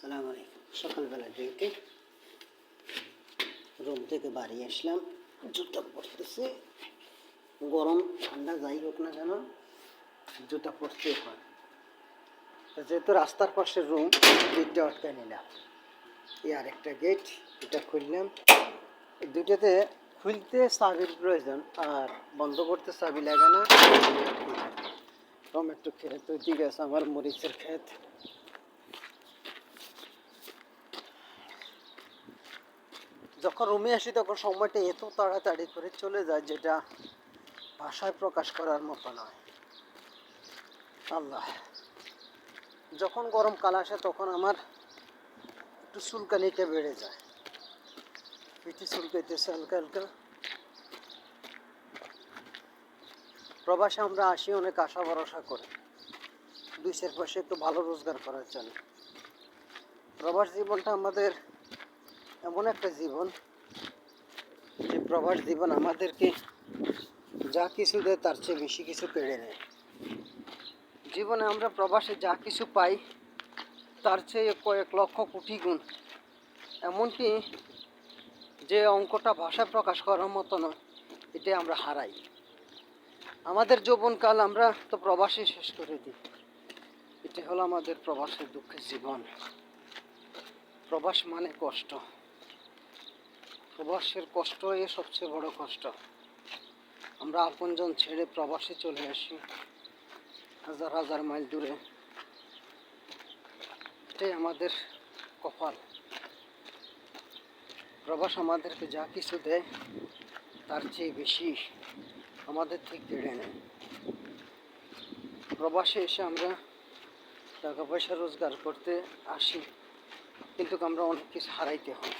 আসসালামু আলাইকুম। সকালবেলা ডিউটি রুম থেকে বাড়ি আসলাম। জুতা পরতেছে। গরম, ঠান্ডা, যাই হোক না কেন, জুতা পরতেই হয়। যেহেতু রাস্তার পাশে রুম গেটটা আটকায় নিলাম। এই আরেকটা গেট এটা খুললাম। এই দুটোতে খুলতে চাবির প্রয়োজন, আর বন্ধ করতে চাবি লাগে না। টমেটো ক্ষেত ওইদিকে আছে, আমার মরিচের ক্ষেত যখন রুমে আসি তখন সময়টা এত তাড়াতাড়ি করে চলে যায় যেটা ভাষায় প্রকাশ করার মতো নয়। আল্লাহ। যখন গরমকাল আসে তখন আমার একটু চুলকানিটা বেড়ে যায়। পিঠে চুলকাইতেছে হালকা হালকা। প্রবাসে আমরা আসি অনেক আশা ভরসা করে। দুই চার পয়সা একটু ভালো রোজগার করার জন্য। প্রবাস জীবনটা আমাদের এমন একটা জীবন, যে প্রবাস জীবন আমাদেরকে যা কিছু দেয় তার চেয়ে বেশি কিছু কেড়ে নেয়। জীবনে আমরা প্রবাসে যা কিছু পাই, তার চেয়ে কয়েক লক্ষ কোটি গুণ। এমনকি যে অঙ্কটা ভাষায় প্রকাশ করার মতো নয় এটা আমরা হারাই। আমাদের যৌবনকাল আমরা তো প্রবাসে শেষ করে দিই। এটা হলো আমাদের প্রবাসের দুঃখের জীবন। প্রবাস মানে কষ্ট। প্রবাসের কষ্ট এ সবচেয়ে বড় কষ্ট। আমরা আপনজন ছেড়ে প্রবাসে চলে আসি, হাজার হাজার মাইল দূরে। এটাই আমাদের কপাল। প্রবাস আমাদেরকে যা কিছু দেয়, তার চেয়ে বেশি আমাদের থেকে কেড়ে নেয়। প্রবাসে এসে আমরা টাকা পয়সা রোজগার করতে আসি, কিন্তু আমরা অনেক কিছু হারাইতে হয়।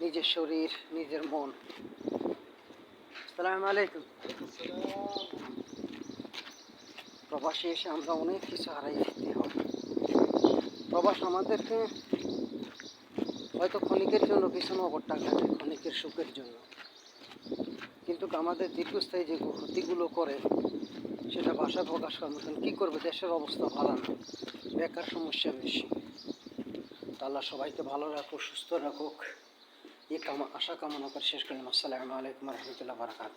নিজের শরীর, নিজের মন। সালাম আলাইকুম। প্রবাসে এসে আমরা অনেক কিছু হারাই দিতে হয় প্রবাস আমাদেরকে হয়তো ক্ষণিকের জন্য কিছু নগদ টাকা দেয় ক্ষণিকের সুখের জন্য। কিন্তু আমাদের দীর্ঘস্থায়ী যে ক্ষতিগুলো করে, সেটা ভাষা প্রকাশ করার মতন কী করবে? দেশের অবস্থা ভালো না। বেকার সমস্যা বেশি। তা আল্লাহ সবাইকে ভালো রাখুক, সুস্থ রাখুক। এই কামা আশা কামনা করে শেষ করলাম আসসালামু আলাইকুম রহমতুল্লাহ বারকাত